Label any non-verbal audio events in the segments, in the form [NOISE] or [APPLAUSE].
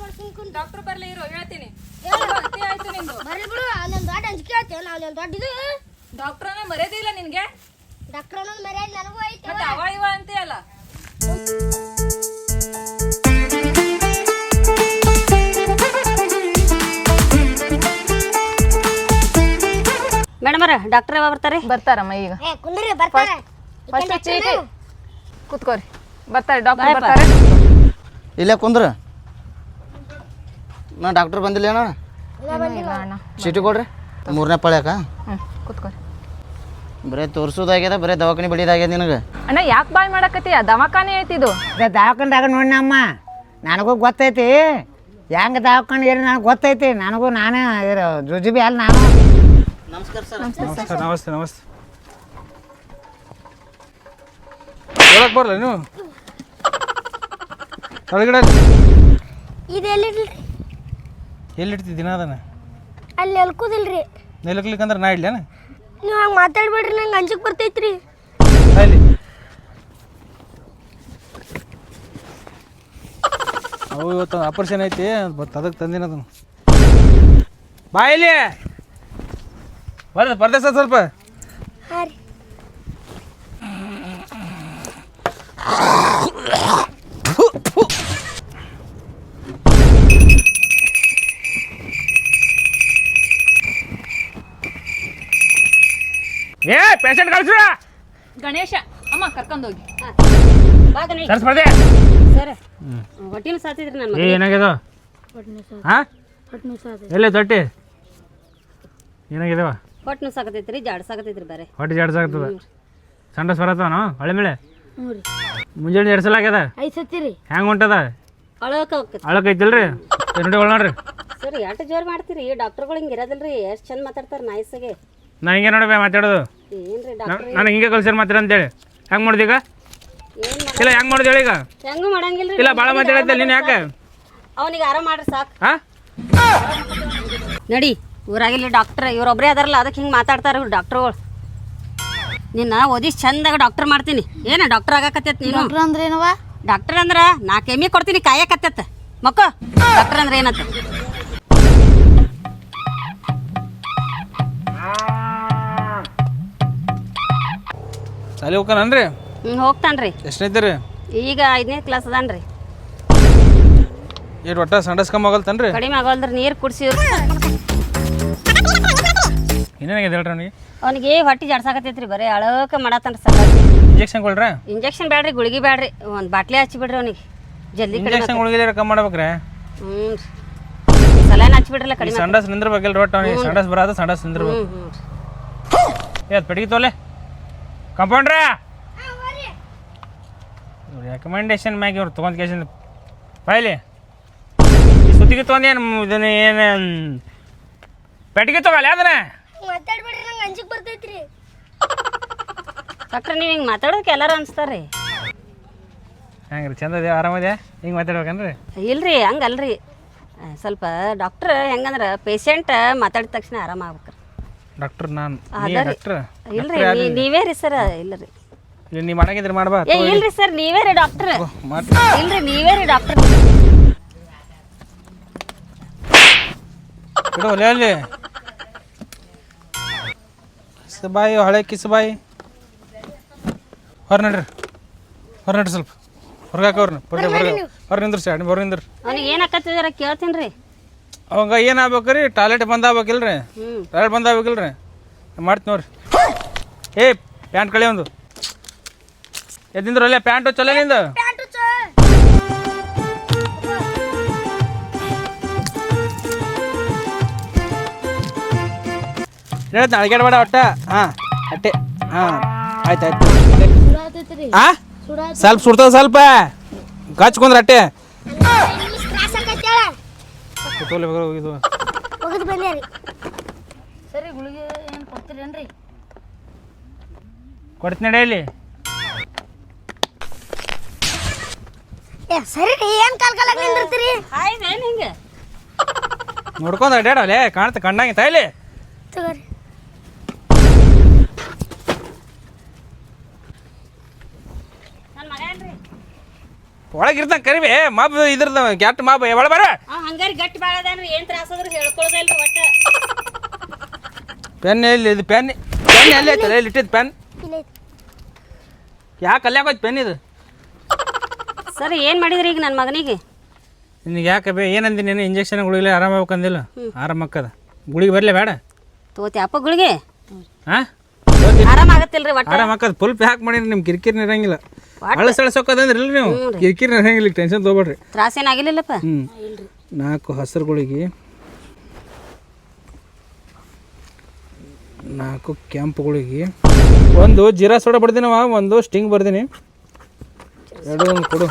ಮಾಡ್ಬಾರ್ದು ಸುಮ್ಕೊಂಡು ಡಾಕ್ಟರ್ ಬರ್ಲಿ ಇರು ಹೇಳ್ತೀನಿ. ಹೇಳು. ಅತಿ ಆಯ್ತು ನಿಂದು. ಬರ್ರಿ ಬಿಡು ಅಲ್ಲೊಂದು ದೊಡ್ಡ ಅಂಜಿಕೆ ಹೇಳ್ತೇವೆ ನಾವು ಅಲ್ಲೊಂದು ದೊಡ್ಡ ಇದು ಡಾಕ್ಟರ್ನ ಮರ್ಯಾದಿಲ್ಲ ನಿನ್ಗೆ? ಡಾಕ್ಟರ್ ಅನ್ನೋದು ಮರ್ಯಾದೆ ನನಗೂ ಐತೆ. ಮತ್ತೆ ಅವ ಇವ ಅಂತೀಯಲ್ಲ? ಮೇಡಮರ ಡಾಕ್ಟರ್ ಯಾವಾಗ ಬರ್ತಾರೆ? ಬರ್ತಾರಮ್ಮ ಈಗ. ಏ ಕುಂದ್ರಿ ಬರ್ತಾರೆ. ಫಸ್ಟ್ ಚೀಟಿ. ಕೂತ್ಕೋರಿ. ಬರ್ತಾರೆ ಡಾಕ್ಟರ್. ಬರ್ತಾರೆ. ಇಲ್ಲೇ ಕುಂದ್ರ. ನಾ ಡಾಕ್ಟರ್ ಬಂದಿಲ್ಲ ಏನೋ ಇಲ್ಲ ಅಣ್ಣ ಚೀಟಿ ಕೊಡ್ರಿ. ಮೂರನೇ ಪಳ್ಯಾಕ. ಹ್ಞೂ ಬರೇ ಬರೀ ತೋರ್ಸೋದಾಗ್ಯದ ಬರೀ ದವಾಖಾನೆ ಬಡಿದಾಗ್ಯದ ನಿನಗೆ. ಅಣ್ಣ ಯಾಕೆ ಬಾಯ್ ಮಾಡಕತ್ತಿ? ದವಾಖಾನೆ ಐತಿ ಇದು. ದವಾಖಾನ್ದಾಗ ನೋಡಿನಮ್ಮ ನನಗೂ ಗೊತ್ತೈತಿ. ಹೆಂಗೆ ದವಾಖಾನೆ ಏನು ನನಗೆ ಗೊತ್ತೈತಿ. ನನಗೂ ನಾನೇ ಇರೋ ಜುಜುಬಿ ಅಲ್ಲ ನಾನು. ನಮಸ್ಕಾರ ಸರ್. ನಮಸ್ತೆ ನಮಸ್ತೆ ನಮಸ್ತೆ ಹೇಳಕ್ ಬರಲ್ಲ ನೀವು? [LAUGHS] ಒಳಗಡೆ ಇದು ಎಲ್ಲಿಡ್ತಿ ದಿನ ಅದನ್ನ? ಅಲ್ಲಿ ಎಲ್ಕೋದಿಲ್ರಿ ನೆಲಕ್ಲಿಕ್ಕಂದ್ರೆ ನಾ ಇಡ್ಲೇನ? ನೀವು ಹಂಗೆ ಮಾತಾಡ್ಬೇಡ್ರಿ ನಂಗೆ ಅಂಜಿಕೆ ಬರ್ತೈತ್ರಿ. ಅಲ್ಲಿ. ಅವು ಇವತ್ತು ಆಪರೇಷನ್ ಐತಿ ಬಟ್ ಅದಕ್ಕೆ ತಂದಿನ ಅದನ್ನು. ಬಾಯಿಲಿ ಇಲ್ಲಿ. ಬರ್ದ ಬರ್ದೆ ಸ್ವಲ್ಪ. ಹಾಂ ರೀ ಪೇಷಂಟ್ ಕಳ್ಸ್ರ? ಗಣೇಶ ಅಮ್ಮ ಕರ್ಕೊಂಡೋಗಿ. ಬಾ ಗಣೇಶ್. ಸರ್ ಸ್ಪರ್ಧೆ? ಸರ್ ಹೊಟ್ಟಿನ ಸಾತಿದ್ರಿ ನನ್ನ ಏ ಏನಾಗ್ಯದ? ಹಾಂ? ಎಲ್ಲಿ ತೊಟ್ಟಿ? ಏನಾಗಿದಾವ ಹೊಟ್ಟೆ ನುಸಾಕತೈತ್ರಿ ಜಾಡ್ಸಾಕತೈತ್ರಿ ಬೇರೆ. ಹೊಟ್ಟೆ ಜಾಡ್ಸಾಗ್ತದ ಸಂಡ ಸ್ವರತ್ತವನು ಹಳೆ ಮೇಲೆ ಮುಂಜಾನೆ ಎರಡು ಸಲ ಆಗ್ಯದ? ಐದು ಸತ್ತಿರಿ ಹೆಂಗ್ ಹೊಂಟದ? ಅಳಕ ಹೋಗ್ತೈತಿ ಅಳಕೈತಿಲ್ರಿ ನೋಡಿ ಒಳ ನೋಡ್ರಿ? ಸರ್ ಎಷ್ಟು ಜೋರು ಮಾಡ್ತೀರಿ? ಡಾಕ್ಟರ್ಗಳು ಹಿಂಗೆ ಇರೋದಿಲ್ರಿ ಎಷ್ಟು ಚಂದ ಮಾತಾಡ್ತಾರೆ ನಾಯ್ಸಾಗೆ ನಾ ಹಿಂಗೆ ನೋಡಬೇ ಮಾತಾಡೋದು. ಏನ್ರಿ ಡಾಕ್ಟರ್? ನನಗೆ ಹಿಂಗೆ ಕಲ್ಸರ್ ಮಾತ್ರ ಅಂತೇಳಿ. ಹೆಂಗೆ ಮಾಡ್ದೆ ಈಗ? ಏನ್ ಮಾಡ ಇಲ್ಲ ಹೆಂಗೆ ಮಾಡಿದೆ ಈಗ? ಹೆಂಗೂ ಮಾಡಂಗಿಲ್ರಿ ಇಲ್ಲ ಭಾಳ ಮಾತಾಡತ್ತೆ ನೀನು ಯಾಕೆ? ಅವನಿಗೆ ಆರಾಮ ಮಾಡ್ರಿ ಸಾಕು. ಹಾಂ ನಡಿ ಊರಾಗಿಲ್ಲಿ ಡಾಕ್ಟ್ರ್ ಇವ್ರೊಬ್ರೇ ಅದಾರಲ್ಲ ಅದಕ್ಕೆ ಹಿಂಗೆ ಮಾತಾಡ್ತಾರೆ ಇವ್ರು ಡಾಕ್ಟ್ರುಗಳು. ನಿನ್ನ ಓದಿಸ್ ಚಂದಾಗ ಡಾಕ್ಟರ್ ಮಾಡ್ತೀನಿ. ಏನ ಡಾಕ್ಟರ್ ಆಗಾಕತ್ತೈತಿ ನೀನು? ಡಾಕ್ಟ್ರ್ ಅಂದ್ರೆ ಏನವ? ಡಾಕ್ಟರ್ ಅಂದ್ರ ನಾ ಕೆಮ್ಮಿ ಕೊಡ್ತೀನಿ ಕಾಯಕತ್ತೈತ. ಮಕ್ಕ ಡಾಕ್ಟರ್ ಅಂದ್ರೆ ಏನಂತ? ಸಾಲಿ ಹೋಗ್ತಾನನ್ರಿ ಹ್ಞೂ ಹೋಗ್ತಾನ್ರಿ. ಎಷ್ಟನೈತಿ ಈಗ ಐದನೇ ಕ್ಲಾಸ್ ಅದಾನ್ರಿ. ಏಟ್ ಒಟ್ಟ ಸಂಡಸ್ ಕಮ್ಮಿ ಆಗಲ್ತನ್ರಿ ಕಡಿಮೆ ಆಗೋಲ್ದ್ರಿ ನೀರು ಕುಡಿಸಿ ಏನೇನಾಗಿದೆ ಹೇಳ್ರಿ ಅವನಿಗೆ? ಅವನಿಗೆ ಹೊಟ್ಟಿ ಜಾಡ್ಸಾಕತ್ತೈತ್ರಿ ಬರೀ ಅಳಕ ಮಾಡತ್ತಾನ್ರಿ ಸರ್ ಇಂಜೆಕ್ಷನ್ ಕೊಡ್ರಿ? ಇಂಜೆಕ್ಷನ್ ಬೇಡ್ರಿ ಗುಳಿಗೆ ಬೇಡ್ರಿ ಒಂದು ಬಾಟ್ಲಿ ಹಚ್ಚಿ ಬಿಡ್ರಿ ಅವನಿಗೆ. ಜಲ್ದಿ ಕಡಿಮೆ ಇಂಜೆಕ್ಷನ್ ಗುಳಿಗೆ ಕಮ್ಮಿ ಮಾಡ್ಬೇಕ್ರೆ? ಹ್ಞೂ ಸಲೈನ್ ಹಚ್ಚಿ ಬಿಡ್ರಲ್ಲ ಈ ಕಡಿಮೆ ಸಂಡಸ್ ನಿಂದ್ರಬೇಕಲ್ರಿ ಒಟ್ಟು ಅವ್ನಿಗೆ. ಸಂಡಸ್ ಬರೋದು ಸಂಡಸ್ ನಿಂದ್ರಬೇಕು. ಏ ಪೆಟ್ಟಿಗೆ ತೋಲೆ ಕಂಪೌಂಡ್ರ ರೆಕಮೆಂಡೇಶನ್ ಮ್ಯಾಗ ಇವ್ರು ತೊಗೊಂಡ್ ಕೇಸಿಂದ ಬಾಯ್ಲಿ ಸುತ್ತಿಗೆ ತೊಗೊಂಡೇನು ಇದನ್ನ ಏನು ಪೆಟ್ಟಿಗೆ ತಗೊಳ್ಳಿ ಅದನ್ನ. ಮಾತಾಡ್ಬೇಡ್ರಿ ನಂಗೆ ಅಂಜಿಕೆ ಬರ್ತೈತ್ರಿ. ಡಾಕ್ಟ್ರ್ ನೀವು ಹಿಂಗೆ ಮಾತಾಡೋಕೆ ಎಲ್ಲರೂ ಅನ್ಸ್ತಾರ್ರಿ. ಹೆಂಗ್ರಿ ಚಂದ ಇದೆ ಆರಾಮದೆ ಹಿಂಗೆ ಮಾತಾಡ್ಬೇಕನ್ರಿ? ಇಲ್ರಿ ಹಂಗಲ್ರಿ. ಸ್ವಲ್ಪ ಡಾಕ್ಟ್ರ್ ಹೆಂಗಂದ್ರೆ ಪೇಷಂಟ್ ಮಾತಾಡಿದ ತಕ್ಷಣ ಆರಾಮ ಆಗ್ಬೇಕ್ರಿ ಡಾಕ್ಟರ್ ನಾನು. ಡಾಕ್ಟ್ರ್? ಇಲ್ರಿ ನೀ- ನೀವೇ ರೀ ಸರ್ ಇಲ್ಲಿ ನೀವು ಮಾಡಂಗಿದ್ರೆ ಮಾಡ್ಬಾ ಏ ಇಲ್ರಿ ಸರ್ ನೀವೇ ರೀ ಡಾಕ್ಟರ್. ಮಾಡಿ ಇಲ್ರಿ ನೀವೇ ರೀ ಡಾಕ್ಟರ್. ಬಿಡು ಒಲೆ ಅಲ್ಲಿ ಕಿಸಬಾಯಿ ಹಳೆ ಕಿಸಬಾಯಿ. ಹೊರ ನಡ್ರಿ. ಹೊರ ನಡ್ರಿ ಸ್ವಲ್ಪ. ಹೊರಗಾಕ ಅವ್ರನ್ನ ಹೊರಗೆ ಹೊರ ನಿಂದ್ರಿ ಸರ್ ಹೊರ ನಿಂದ್ರಿ. ಅವ್ನಿಗೆ ಏನು ಆಕತ್ತಿದಾರ ಕೇಳ್ತೀನಿ ರೀ. ಅವಂಗ ಏನು ಆಗ್ಬೇಕ್ರಿ? ಟಾಯ್ಲೆಟ್ ಬಂದ್ ಆಗ್ಬೇಕಿಲ್ರಿ? ಟಾಯ್ಲೆಟ್ ಬಂದ್ ಆಗ್ಬೇಕಿಲ್ರಿ? ಮಾಡ್ತೀನಿ ನೋಡ್ರಿ. ಏ ಪ್ಯಾಂಟ್ ಕಳಿ ಒಂದು. ಎದ್ದಿಂದ್ರ ಅಲ್ಲೇ ಪ್ಯಾಂಟು ಚಲೋ ನಿಂದ? ಹೇಳ್ತ ಅಳಗ್ಯಾಡಬೇಡ ಒಟ್ಟ ಹಾಂ ಅಟ್ಟೆ ಹಾಂ ಆಯ್ತು ಆಯ್ತು. ಹಾಂ ಸ್ವಲ್ಪ ಸುಡ್ತದ ಸ್ವಲ್ಪ. ಗಚ್ಕೊಂಡ್ರೆ ಅಟ್ಟೆ ತೋಲೆ ಇದು ಹೋಗಿದ್ ಬಂದ್ಯಾರಿ ಸರಿ ಗುಳಿಗೆ ಏನು ಕೊಡ್ತೀರೇನ್ರಿ ಕೊಡ್ತೀನಿ ನಡೆಯಲ್ಲಿ ಏ ಸರಿ ರೀ ಏನು ಕಾಲ್ ಕಾಲಾಗ ನಿಂದಿರ್ತೀರಿ? ಹಾಯ್ ನಾನು ಹಿಂಗೆ? ನೋಡ್ಕೊಂಡ್ ಅಡ್ಯಾಡಲೆ ಕಾಣ್ತ ಕಣ್ಣಾಗಿ ತಾಯಿಲಿ ತಗೋರಿ. ಒಳಗೆ ಇರ್ತಾನೆ ಕರಿಬೇ ಮಾಪ್ ಇದ್ರದ ಗ್ಯಾಟ್ ಮಾಪ್ ಒಳ ಬರ. ಹಂಗಾರಿ ಗಟ್ಟಿ ಭಾಳ ಏನ್ ತ್ರಾಸ ತ್ರಾಸದ್ರಿ ಹೇಳ್ಕೊಳ್ದಲ್ರಿ ಒಟ್ಟ. ಪೆನ್ ಎಲ್ಲಿ ಇದು ಪೆನ್ ಪೆನ್ ಎಲ್ಲಿ ಐತಲ್ಲ ಎಲ್ಲಿ ಇಟ್ಟಿದ್ದು ಪೆನ್. ಯಾಕೆ ಅಲ್ಲಿ ಹೋಯ್ತು ಪೆನ್ ಇದು? ಸರ್ ಏನು ಮಾಡಿದ್ರಿ ಈಗ ನನ್ನ ಮಗನಿಗೆ? ನಿನಗೆ ಯಾಕೆ ಬೇ ಏನಂದಿ ನೀನು? ಇಂಜೆಕ್ಷನ್ ಗುಳಿಗೆ ಆರಾಮ ಆಗ್ಬೇಕಂದಿಲ್ಲ? ಆರಾಮ ಆಕ್ಕದ ಗುಳಿಗೆ ಬರಲೇ ಬೇಡ? ತೋತಿ ಅಪ್ಪಗಳಿಗೆ ಹಾಂ ಆರಾಮ ಆಗತ್ತಿಲ್ರಿ ಒಟ್ಟ? ಆರಾಮ ಆಕದ ಫುಲ್ ಪ್ಯಾಕ್ ಮಾಡಿ ನಿಮ್ಮ ಕಿರಿಕಿರಿ ಇರಂಗಿಲ್ಲ ಅಳಸಳಸೋಕದಂದ್ರಿ ನೀವು? ಕಿರಿಕಿರಿ ಇರಂಗಿಲ್ಲ ಟೆನ್ಷನ್ ತೊಗೊಬೇಡ್ರಿ. ತ್ರಾಸ ಏನಾಗಿಲ್ಲಪ್ಪ ಹ್ಞೂ ನಾಲ್ಕು ಹಸಿರುಗಳಿಗೆ ನಾಲ್ಕು ಕೆಂಪುಗಳಿಗೆ ಒಂದು ಜೀರಾ ಸೋಡಾ ಬರ್ದಿನವ ಒಂದು ಸ್ಟಿಂಗ್ ಬರ್ದೀನಿ ಎರಡು ಒಂದು ಕೊಡು.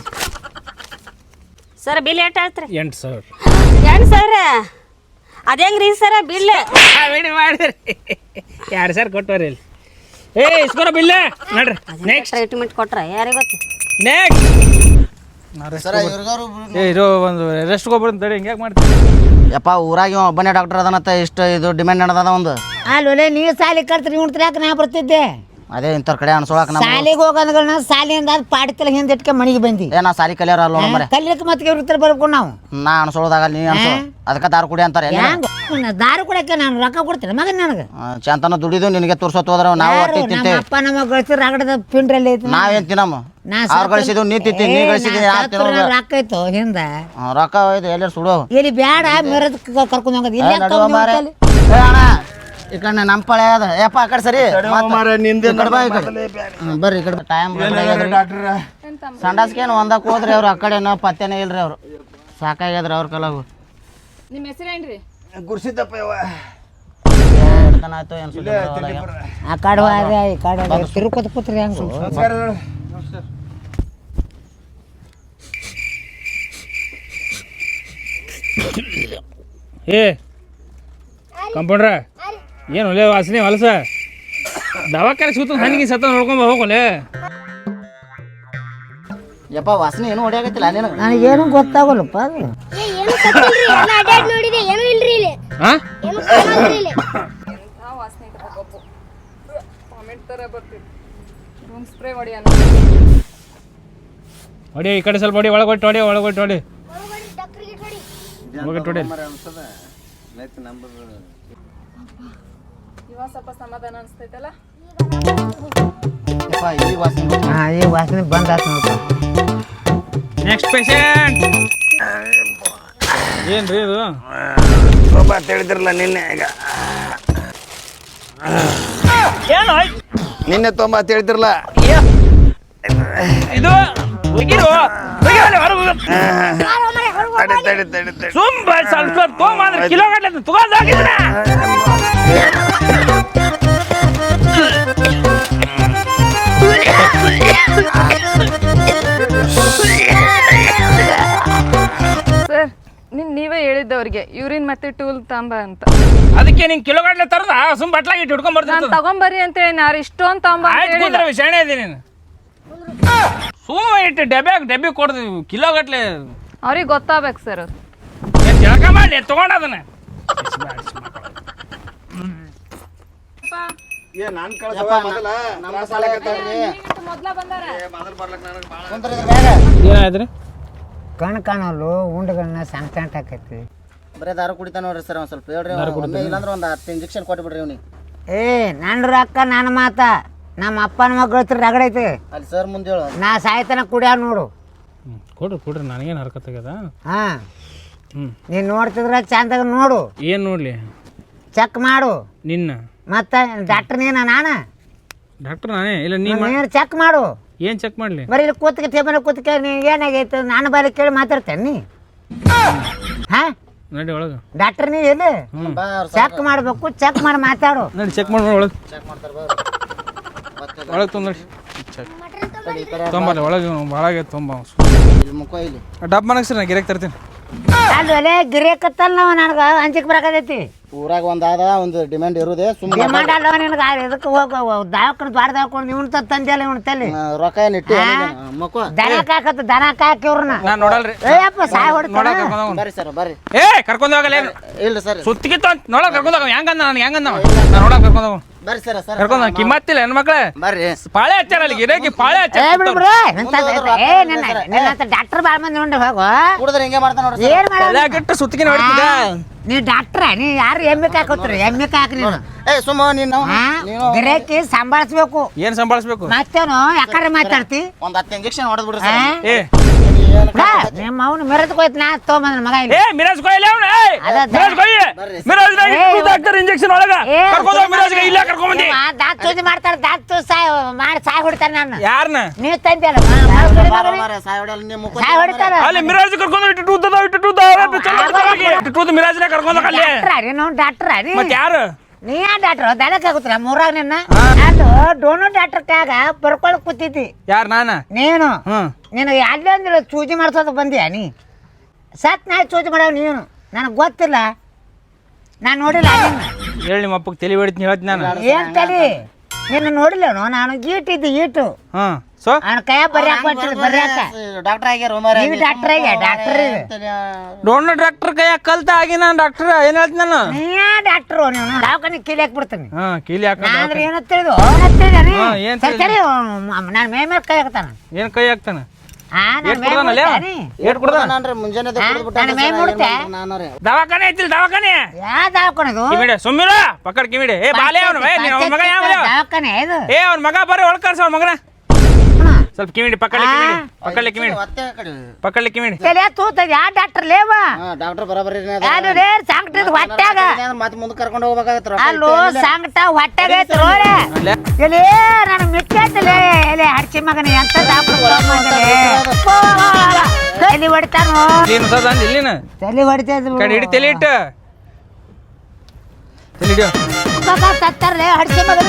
ಸರ್ ಬಿಲ್ ಎಷ್ಟು ಆಯ್ತು ರೀ ಎಂಟು ಸಾವಿರ. ಎಂಟು ಸರ್ ಅದೇಂಗೆ ರೀ ಸರ ಬಿಲ್? ಬೇಡಿ ಮಾಡಿದ್ರಿ? ಎರಡು ಸಾವಿರ ಕೊಟ್ಟವ್ರಿ ಇಲ್ಲಿ. ಏ ಇಸ್ಕೊರ ಬಿಲ್. ನೋಡ್ರಿ ನೆಕ್ಸ್ಟ್ ಟ್ರೀಟ್ಮೆಂಟ್ ಕೊಟ್ರ? ಯಾರಿಗೆ ಗೊತ್ತು? ನೆಕ್ಸ್ಟ್ ಏ ಇರೋ ಒಂದು ರೆಸ್ಟ್ ಹೋಗ್ಬಾರ್ದು ತಡಿ ಹಿಂಗ್ಯಾಕೆ ಮಾಡ್ತೀವಿ ಯಪ್ಪ ಊರಾಗ ಇವ ಒಬ್ಬನೇ ಡಾಕ್ಟರ್ ಅದನತ್ತ ಇಷ್ಟು ಇದು ಡಿಮ್ಯಾಂಡ್ ನಡೆದದ ಒಂದು. ಅಲ್ಲೇ ನೀವು ಸಾಲಿ ಕಟ್ತ್ರಿ ಉಣ್ತ್ರಿ ಯಾಕೆ ನಾ ಬರ್ತಿದ್ದೆ. ಅದೇ ಇಂಥವ್ರ ಕಡೆ ಅನ್ಸೋಳಕ್ ನಮ್ಮ ಸಾಲಿಗೆ ಹೋಗೋದ್ಗಳನ್ನ ಸಾಲಿಯಿಂದ ಅದು ಪಾಡಿತಲ ಹಿಂದೆ ಇಟ್ಕೆ ಮನೆಗೆ ಬಂದಿ. ಏ ನಾ ಸಾಲಿ ಕಲಿಯೋರ ಅಲ್ವ ಮರೆ ಕಲಿಯಕ್ಕೆ ಮತ್ತೆ ಇವ್ರ ಬರ್ಬೇಕು ನಾವು. ನಾ ಅನ್ಸೋಳದಾಗ ನೀ ಅನ್ಸೋ. ಅದಕ್ಕೆ ದಾರು ಕುಡಿ ಅಂತಾರೆ ಹೆಂಗ ದಾರು ಕುಡಕ್ಕೆ ನಾನು ರೊಕ್ಕ ಕೊಡ್ತೀನಿ ಮಗನ್ ನನಗೆ. ಚಂತನ ದುಡಿದು ನಿನಗೆ ತೋರ್ಸೋತ್ ಹೋದ್ರ ನಾವು ಹೊಟ್ಟಿ ತಿಂತೇವೆ. ಅಪ್ಪ ನಮ್ಮ ಗಳಿಸಿ ರಗಡದ ಪಿಂಡ್ರಲ್ಲಿ ಐತಿ ನಾವೇನ್ ತಿನ್ನಮ್ಮ? ಅವ್ರು ಗಳಿಸಿದ್ವು ನೀ ತಿಂತಿ ನೀ ತಿನ್ನೋದು? ರೊಕ್ಕ ಐತು ಹಿಂದ? ರೊಕ್ಕ ಇದು ಎಲ್ಲರೂ ಸುಡೋ? ಇಲ್ಲಿ ಬ್ಯಾಡ ಮೆರದ ಕರ್ಕೊಂಡು ಹೋಗೋದು. ಇಲ್ಲಿ? ಅಣ್ಣ. ಈ ಕಡೆ ನಮ್ಮ ಪಳೆ ಅದ. ಯಪ್ಪ ಆ ಕಡೆ ಸರಿ? ಮಾರ ಬಾ ಈ ಕಡೆ. ಹ್ಮ್, ಬರ್ರಿ ಈ ಕಡೆ. ಟೈಮ್ ಸಂಡಾಸ್ಕೇನು ಒಂದಕ್ಕೆ ಹೋದ್ರಿ ಅವ್ರು ಆ ಕಡೆ ಪತ್ತೆನೇ ಇಲ್ರಿ ಅವ್ರು. ಸಾಕಾಗ್ಯದ್ರಿ ಅವ್ರ ಕಲಾಗು. ನಿಮ್ಮ ಹೆಸರೇನ್ರಿ ಹಿಡ್ತನ ಆಯ್ತು ಏನು. ಆ ಕಡೆ ಅದೇ ಈ ಕಡೆ ಅದೇ. ತಿರುಕೋತ ಕೂತ್ರಿ ಹೆಂಗ? ಏ ಕಂಪೌಂಡ್ರ. ಏನು ಒಳ್ಳೆ ವಾಸನೆ ಹೊಲಸ? ದವಾಖಾನೆ ಸೂತ ಹಣ್ಣಿಗೆ ಸತ್ತ ನೋಡ್ಕೊಂಬ ಹೋಗಲೆ ಯಪ್ಪ ವಾಸನೆ ಏನು ಹೊಡೆಯಾಗತ್ತಿಲ್ಲ ನಿನಗೆ? ನನಗೇನು ಗೊತ್ತಾಗಲ್ಲಪ್ಪ ಅದು. ಏನು ಸತ್ತಿಲ್ರಿ ಎಲ್ಲ ಅಡ್ಡಾಡ್ ನೋಡಿದೆ ಏನು ಇಲ್ರಿ ಇಲ್ಲಿ. ಹಾ ಏನು ಕಾಣಲ್ರಿ ಇಲ್ಲಿ. ಕಾಮೆಂಟ್ ತರ ಬರ್ತೀವಿ ರೂಮ್ ಸ್ಪ್ರೇ ಹೊಡಿಯೋಣ ಹೊಡಿ ಈ ಕಡೆ ಸ್ವಲ್ಪ ಹೊಡಿ ಒಳಗೊಟ್ಟು ಹೊಡಿ ಒಳಗೊಟ್ಟು ಹೊಡಿ. ಒಳಗಡೆ ಡಾಕ್ಟ್ರಿಗೆ ಹೊಡಿ. ಇವಾಗ ಸ್ವಲ್ಪ ಸಮಾಧಾನ ಅನಿಸ್ತೈತಲ್ಲ? ಈ ವಾಸನೆ ಹಾ ಈ ವಾಸನೆ ಬಂದ್ ಆತ್ ನೋಡ್ಪ. ನೆಕ್ಸ್ಟ್ ಪೇಷಂಟ್ ಏನ್ರಿ ಇದು? ಏನು ನಿನ್ನೆ ತೊಂಬತ್ತು ಹೇಳ್ತಿರಲ್ಲ ಇದು ಹೋಗಿರು ತಡಿ ತಡಿ ತಡಿ ತಡಿ. ಸುಮ್ಮ ಸ್ವಲ್ಪ ಸ್ವಲ್ಪ ತೊಗೊಂಬಂದ್ರೆ ಕಿಲೋ ಗಟ್ಟಲೆ ತಗೊಂಡಾಗಿದ್ರೆ ಸರ್ ನಿನ್ ನೀವೇ ಹೇಳಿದ್ದವ್ರಿಗೆ ಯೂರಿನ್ ಮತ್ತೆ ಟೂಲ್ ತಾಂಬ ಅಂತ. ಅದಕ್ಕೆ ನಿನ್ ಕಿಲೋ ಗಟ್ಟಲೆ ತರದ ಸುಮ್ ಬಟ್ಲಾಗಿ ಇಟ್ಟು ಹಿಡ್ಕೊಂಡ್ ನಾನು ತಗೊಂಬರ್ರಿ ಅಂತ ಹೇಳಿ ನಾರು ಇಷ್ಟೊಂದು ತಾಂಬ ಆಯ್ತು. ಶಾಣೆ ಇದೀನಿ ನೀನು. ಸುಮ್ಮ ಇಟ್ಟು ಡಬ್ಯಾಗ ಡಬ್ಬಿ ಕೊಡ್ದು ಕಿಲೋ ಗಟ್ಲೆ. ಅವ್ರಿಗೆ ಗೊತ್ತಾಗ್ಬೇಕು ಸರ್. ಜಳಕ ಮಾಡಿ ತಗೊಂಡ ಅದನ್ನ. ಮೊದ್ಲ ಬಂದಾರ. ಏನಾಯ್ತು ರೀ ಕಣ್ ಕಾಣಲು ಉಂಡಗಳನ್ನ ಸಣ್ಣ ಸಣ್ಣ ಹಾಕೈತಿ. ಬರೇ ದಾರು ಕುಡಿತಾನ ನೋಡ್ರಿ ಸರ್ ಒಂದು ಸ್ವಲ್ಪ ಹೇಳ್ರಿ ಇಲ್ಲಾಂದ್ರೆ ಒಂದು ಹತ್ತು ಇಂಜೆಕ್ಷನ್ ಕೊಟ್ಬಿಡ್ರಿ ಅವ್ನಿಗೆ. ಏ ನನ್ನ ರೊಕ್ಕ ನನ್ನ ಮಾತ. ನಮ್ಮ ಅಪ್ಪನ ಮಗಳು ಹತ್ರ ರಗಡೈತಿ ಅಲ್ಲಿ ಸರ್ ಮುಂದೆ ಹೇಳು. ನಾ ಸಾಯ್ತನ ಕುಡಿಯ ನೋಡು. ಹ್ಮ್, ಕೊಡ್ರಿ ಕೊಡ್ರಿ ನನಗೇನು ಹರ್ಕತ್ ಆಗ್ಯದ? ಹಾ. ಹ್ಮ್. ನೀನು ನೋಡ್ತಿದ್ರ ಚಂದಾಗ ನೋಡು. ಏನು ನೋಡ್ಲಿ? ಚೆಕ್ ಮಾಡು. ನಿನ್ನ? ಮತ್ತೆ ಡಾಕ್ಟರ್ ನೀನ ನಾನ? ಡಾಕ್ಟರ್ ನಾನೇ? ಇಲ್ಲ ನೀ ನೀನು ಚೆಕ್ ಮಾಡು. ಏನು ಚೆಕ್ ಮಾಡಲಿ? ಬರೀ ಇಲ್ಲಿ ಕೂತ್ಕ ಟೇಬಲ್ ಕೂತ್ಕ ನೀ ಏನಾಗೈತೆ? ನಾನು ಬಾರಿ ಕೇಳಿ ಮಾತಾಡ್ತೇನೆ ನೀ. ಹಾ? ನಡಿ ಒಳಗೆ. ಡಾಕ್ಟರ್ ನೀ ಎಲ್ಲಿ? ಚೆಕ್ ಮಾಡ್ಬೇಕು ಚೆಕ್ ಮಾಡಿ ಮಾತಾಡು. ನಡಿ ಚೆಕ್ ಮಾಡಿ ಒಳಗೆ. ಚೆಕ್ ಮಾಡ್ತಾರೆ ಬಾ ಒಳಗೆ ಚೆಕ್ ತೊಂಬರ್ಲಿ ಒಳಗೆ ಒಳಗೆ ತೊಂಬ ಇಲ್ಲಿ ಮುಖ ಇಲ್ಲಿ ಡಬ್ ಮನಗ್ಸ್ರಿ ನಾ ಗಿರಕ್ ತರ್ತೀನಿ. ಗಿರಿಯಕತ್ತಲ್ಲ ನಾವು ನನಗೆ ಅಂಜಿಕೆ ಬರಕತೈತಿ ಊರಾಗ ಒಂದಾದ ಒಂದು ಡಿಮ್ಯಾಂಡ್ ಇರುದೇ ಸುಮ್ಮನೆ ಮಾಡಲ್ಲ ನಿನಗೆ ಇದಕ್ಕೆ ಹೋಗ ದವಾಖಾನೆ ದ್ವಾರ ದವಾಖಾನೆ ಇವನ್ ತಂದೆಲ್ಲ ಇವನ್ ತಲ್ಲಿ ರೊಕ್ಕ ಏನು ಇಟ್ಟು ಮಕ್ಕಳು ದನ ಕಾಕತ್ತ ದನ ಕಾಕಿ ಇವ್ರನ್ನ. ನಾನು ನೋಡಲ್ರಿ. ಏಯಪ್ಪ ಸಾಯ್. ಬರ್ರಿ ಸರ್ ಬರ್ರಿ. ಏ ಕರ್ಕೊಂಡು ಹೋಗಲ್ಲ ಇಲ್ಲ ಸರ್. ಸುತ್ತಿಗಿತ್ತು ಅಂತ ನೋಡಕ್ ಕರ್ಕೊಂಡು ಹೋಗ. ಹೆಂಗಂದ ನಾನು ಹೆಂಗಂದ ನಾನು ನೋಡಕ್ ಕರ್ಕೊಂಡು ಹೋಗ. ಬರ್ರಿ ಸರ್ ಸರ್. ಕರ್ಕೊಂಡ್ ಕಿಮ್ಮತ್ತಿಲ್ಲ ಹೆಣ್ಮಕ್ಳೆ ಬರ್ರಿ. ಪಾಳೆ ಹಚ್ಚಾರ ಅಲ್ಲಿ ಗಿರಾಕಿ ಪಾಳೆ ಏ ಬಿಡು ಏ ನಿನ್ನ ಡಾಕ್ಟರ್ ಬಾಳ ಮಂದಿ ನೋಡಿ ಹೋಗು. ಕುಡಿದ್ರೆ ಹಿಂಗೆ ಮಾಡ್ತಾನ ಸರ್? ಏನ್ ಸುತ್ತಿಗೆ ನೋಡ್ತಿದ್ದ ನೀ ಡಾಕ್ಟ್ರ ನೀ ಯಾರು ಎಮ್ಮೆ ಹಾಕೋತ್ರಿ ಎಮ್ಮೆ ಕಾಕ ನೀನು. ಏ ಸುಮ್ಮ ನೀನು ಹಾ? ಗಿರಾಕಿ ಸಂಭಾಳಿಸ್ಬೇಕು. ಏನ್ ಸಂಭಾಳಿಸ್ಬೇಕು? ಮತ್ತೇನು? ಯಾಕಂದ್ರೆ ಮಾತಾಡ್ತಿ? ಒಂದ್ ಹತ್ತು ಇಂಜೆಕ್ಷನ್ ಹೊಡೆದ್ ಬಿಡ್ರಿ ಸರ್ ಏ ನಿಮ್ಮ ಅವನು ಮೆರೆದ್ಕೋಯ್ತು ನಾ ಮಗ ಇಲ್ಲಿ. ಏ ಮಿರಾಜ್ ಕೊಯ್ಲಿ ಅವ್ನ? ಅದ ಅದ. ಮಿರಾಜ್ ಕೊಯ್ಯಿ ಮಿರಾಜ್ ಏ, ಡಾಕ್ಟರ್ ಇಂಜೆಕ್ಷನ್ ಒಳಗ? ಏ, ಕರ್ಕೊಂಡ್ ಹೋಗ್ ಮಿರಾಜ್ಗೆ ಇಲ್ಲ ಕರ್ಕೊಂಡ್ ಬಂದಿ. ಇವ ದಾತ್ ಸೂಜಿ ಮಾಡ್ತಾರ ದಾತ್ ಸೂಜಿ ಸಾಯ್ ಮಾಡಿ ಸಾಯ್ ಹೊಡಿತಾರ ನಾನು ಯಾರನ್ನ ನೀವು ತಂದ್ಯಲ್ಲ ಮ- ಮ- ಸುಳಿ ಮಗನೇ. ಸಾಯ್ ಹೊಡೆಯಲ್ಲ ನಿಮ್ಮ ಮುಖ ಸಾಯ್ ಹೊಡಿತಾರ. ಅಲ್ಲಿ ಮಿರಾಜ್ ಕರ್ಕೊಂಡು ಇಟ್ಟು ಟೂತ್ ಅದಾವ ಇಟ್ಟು ಟೂತ್ ಇಟ್ಟು ಟೂತ್ ಮಿರಾಜ್ನ ಕರ್ಕೊಂಡ್ ಹೋಗ್ ಅಲ್ಲಿ. ಡಾಕ್ಟ್ರ ರೀ ನಾವು ಡಾಕ್ಟ್ರ ರೀ ಮತ್ ಯಾರು? ನೀ ಯಾ ಡಾಕ್ಟ್ರು ದನಕ್ಕೆ ಆಗುತ್ತಲ್ಲ ಮೂರಾಗ ನಿನ್ನ? ಅದು ಡೋನು ಡಾಕ್ಟರ್ ಕಾಗ ಬರ್ಕೊಳಕ್ ಕೂತಿದ್ದಿ. ಯಾರು ನಾನ? ನೀನು. ಹ್ಮ್. ನೀನು ಅಂದ್ರೆ ಚೂಜಿ ಮಾಡ್ಸೋದು ಬಂದ್ಯಾ ನೀ? ಸತ್ ನಾ ಚೂಜಿ ಮಾಡವ್ ನೀನು. ನನಗೆ ಗೊತ್ತಿಲ್ಲ. ನಾನು ನೋಡಿಲ್ಲ ನಿನ್ನ. ಹೇಳಿ ನಿಮ್ಮ ಅಪ್ಪಗೆ ತಲೆ ಹೊಡಿತೀನಿ ಹೇಳ್ತೀನಿ ನಾನು. ಏನ್ ತಲಿ? ನಿನ್ನ ನೋಡಿಲ್ಲನೋ? ನಾನು ಗೀಟಿದ್ದೆ ಈಟು. ಹ್ಮ್. ಸೊ ಅವನ ಕೈಯ ಬರ್ಯಾಕ ಬರ್ತಿದ್ ಬರ್ಯಾಕ? ಡಾಕ್ಟರ್ ಆಗ್ಯಾರ ಮಾರ ನೀವು ಡಾಕ್ಟರ್ ಆಗ್ಯ ಡಾಕ್ಟರ್ ಡೋನ್ ಡಾಕ್ಟರ್ ಕೈಯ ಕಲ್ತ ಆಗಿ ನಾನು ಡಾಕ್ಟರ್ ಏನ್ ಹೇಳ್ತೀನಿ ನಾನು? ನೀಯಾ ಡಾಕ್ಟ್ರು ನೀನು ದವಾಖಾನೆ ಕೀಲಿ ಹಾಕ್ಬಿಡ್ತೀನಿ. ಹಾ ಕೀಲಿ ಹಾಕ ನಾಂದ್ರೆ ಏನು ತಿಳಿದು ತಿಳಿದಾನೆ ಹಾ, ಏನ್ ಸರಿ ಸರಿ ನಾನು ಮೇ ಮೇಲೆ ಕೈ ಹಾಕ್ತಾನ. ಏನ್ ಕೈ ದವಾಖಾನೆ ಐತಿ ದವಾಖಾನೆ? ಸುಮ್ಮಿರ ಪಕ್ಕಡ್ ಕಿವಿಡೆ. ಏ ಬಾಲೆ ಅವನು ಮಗ ಯಾವ ದವಾಖಾನೆ ಏ ಅವ್ನ ಮಗ ಬರ್ರಿ ಒಳ್ಕರ್ಸ ಅವ್ನ ಮಗನ. ಸ್ವಲ್ಪ ಕಿವಿಡಿ ಪಕ್ಕಡ್ಲಿ ಕಿವಿಡಿ ಪಕ್ಕಡ್ಲಿ ಕಿವಿಡಿ. ಮತ್ತೆ ಕಡೆ. ಪಕ್ಕಡ್ಲಿ ಕಿವಿಡಿ. ತಲೆ ತೂತದ ಯಾ ಡಾಕ್ಟರ್ ಲೇವ ಹಾ ಡಾಕ್ಟರ್ ಬರಬರಿ ಯಾರು ರೇ ಸಂಕಟದ ಹೊಟ್ಯಾಗ. ಮತ್ತೆ ಮುಂದೆ ಕರ್ಕೊಂಡು ಹೋಗ್ಬೇಕಾಗತ್ರ ಅಲ್ಲೋ ಸಾಂಗಟ ಹೊಟ್ಟ್ಯಾಗ ಐತಿ ರೋರೆ ಎಲೆ ನಾನು ಮಿಕ್ಕೈತಲೆ. ಎಲೆ ಹಡ್ಚಿ ಮಗನ ಎಂತ ಡಾಕ್ಟರ್ ತಲೆ ಹೊಡಿತಾನು? ನೀನು ಸದ ಅಂದ್ ಇಲ್ಲಿನ ತಲೆ ಹೊಡಿತದ ಕಡೆ ಹಿಡಿ ತಲೆ ಇಟ್ಟು. ತಲೆ ಹಿಡಿಯೋ. ಸತ್ತಾರಲೆ ಹಡ್ಸಿ ಮಗನ.